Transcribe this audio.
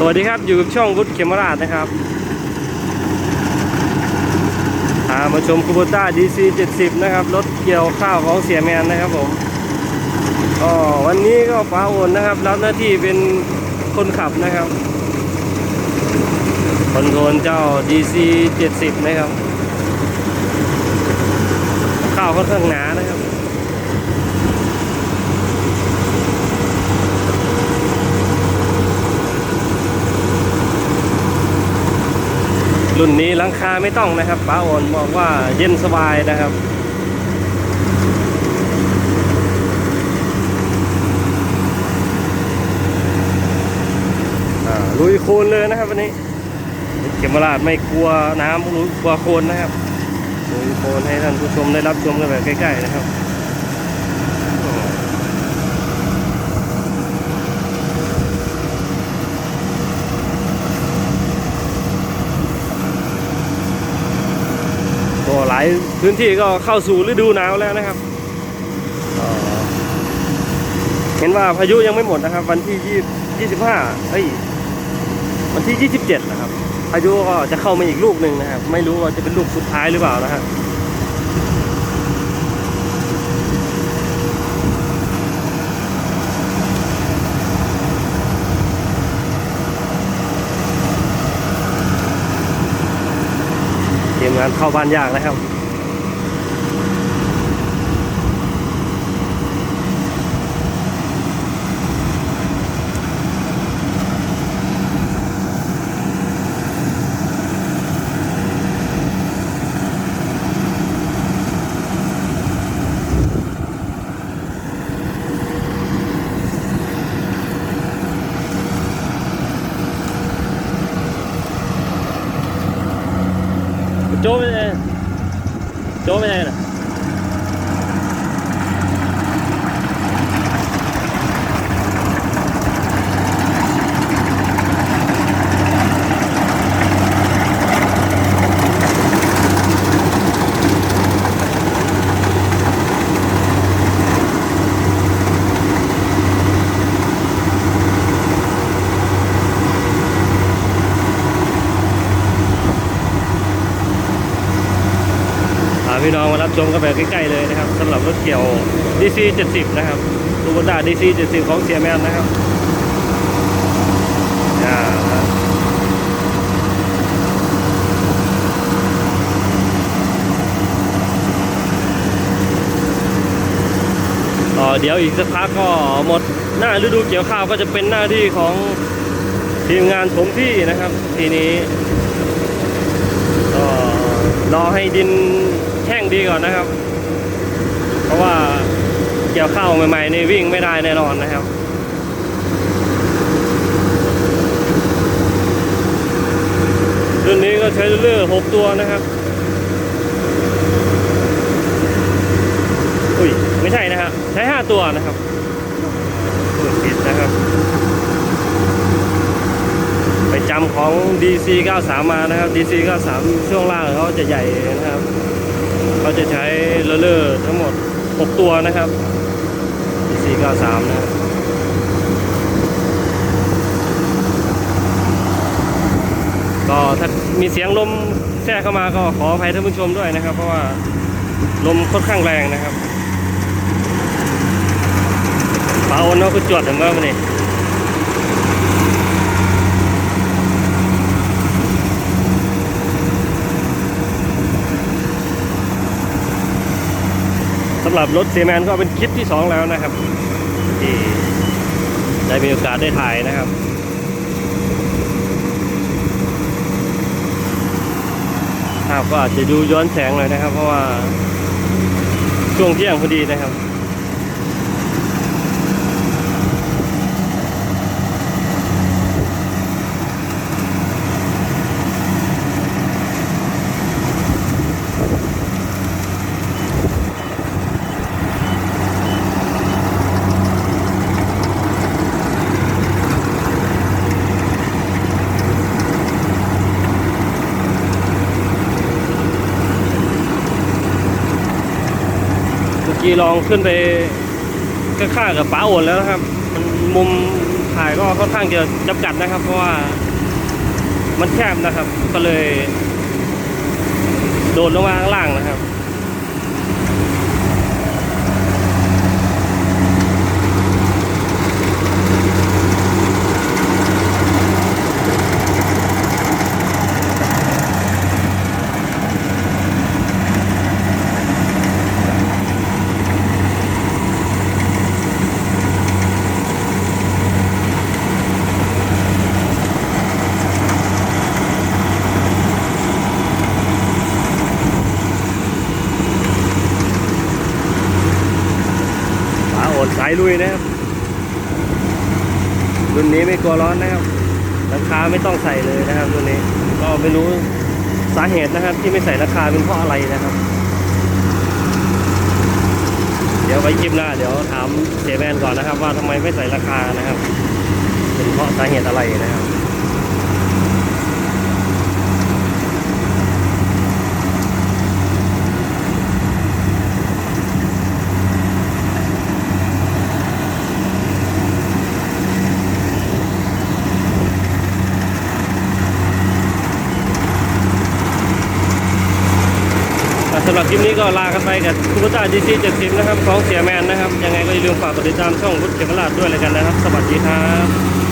สวัสดีครับ อยู่กับช่องวุฒิเขมราชนะครับพามาชมคูโบต้า DC 70 นะครับ รถเกี่ยวข้าวของเสียแมนนะครับผมก็วันนี้ก็ฟ้าโอนนะครับ รับหน้าที่เป็นคนขับนะครับคอนโทรลเจ้า DC 70 นะครับ ข้าวค่อนข้างหนานะครับ รุ่นนี้หลังคาไม่ต้องนะครับป้าโอนบอกว่าเย็นสบายนะครับอ่าลุยโคลนเลยนะครับวันนี้เขมราชไม่กลัวน้ำกลัวโคลนนะครับลุยโคลนให้ท่านผู้ชมได้รับชมกันแบบใกล้ๆนะครับายพื้นที่ก็เข้าสู่ฤดูหนาวแล้วนะครับ เห็นว่าพายุยังไม่หมดนะครับ วันที่ยี่สิบห้าเฮ้ยวันที่ยี่สิบเจ็ดนะครับพายุก็จะเข้ามาอีกลูกหนึ่งนะครับ ไม่รู้ว่าจะเป็นลูกสุดท้ายหรือเปล่านะฮะ เตรียมงานเข้าบ้านยากนะครับ โจ้ไปไหนโจ้ไปไหนน่ะ พี่น้องมารับชมกันแบบใกล้ๆเลยนะครับสำหรับรถเกี่ยว DC 70 นะครับตูบด้า DC 70 ของเสียแมนนะครับเดี๋ยวอีกสักพักก็หมดหน้าฤดูเกี่ยวข้าวก็จะเป็นหน้าที่ของทีมงานถมที่นะครับ ทีนี้ก็รอให้ดิน แห้งดีก่อนนะครับ เพราะว่าเกี่ยวข้าวใหม่ๆนี่วิ่งไม่ได้แน่นอนนะครับรุ่นนี้ก็ใช้เลื่อยหกตัวนะครับอุ้ยไม่ใช่นะครับใช้ห้าตัวนะครับผิดนะครับ ไปจำของ DC 93 มานะครับ DC 93 ช่วงล่างเขาจะใหญ่นะครับ เขาจะใช้เลอเลอร์ทั้งหมด 6 ตัวนะครับ DC 93 นะครับก็ถ้ามีเสียงลมแทรกเข้ามาก็ขออภัยท่านผู้ชมด้วยนะครับ เพราะว่าลมค่อนข้างแรงนะครับปาอนเนาะคือจวดถึงว่ามันนี่ำหรับรถเซแมนก็เป็นคลิปที่สองแล้วนะครับที่ได้มีโอกาสได้ถ่ายนะครับภาพก็อาจจะดูย้อนแสงหน่อยนะครับ เพราะว่าช่วงเที่ยงพอดีนะครับ กี้ลองขึ้นไปข้างๆกับป้าโอนแล้วนะครับ มันมุมถ่ายก็ค่อนข้างจะจำกัดนะครับ เพราะว่ามันแคบนะครับ ก็เลย โดดลงมาข้างล่างนะครับ ฝาโอนสายลุยนะครับ รุ่นนี้ไม่กลัวร้อนนะครับราคาไม่ต้องใส่เลยนะครับรุ่นนี้ ก็ไม่รู้สาเหตุนะครับ ที่ไม่ใส่ราคาเป็นเพราะอะไรนะครับ เดี๋ยวไปคลิปหน้าเดี๋ยวถามเสียแมนก่อนนะครับ ว่าทำไมไม่ใส่ราคานะครับ เป็นเพราะสาเหตุอะไรนะครับ หรับคลิปนี้ก็ลากันไปกับคูโบต้าดีซีเจ็ดสิบนะครับของเสียแมนนะครับ ยังไงก็อย่าลืมฝากกดติดตามช่องรุดเกมราดด้วยเลยกันนะครับ สวัสดีครับ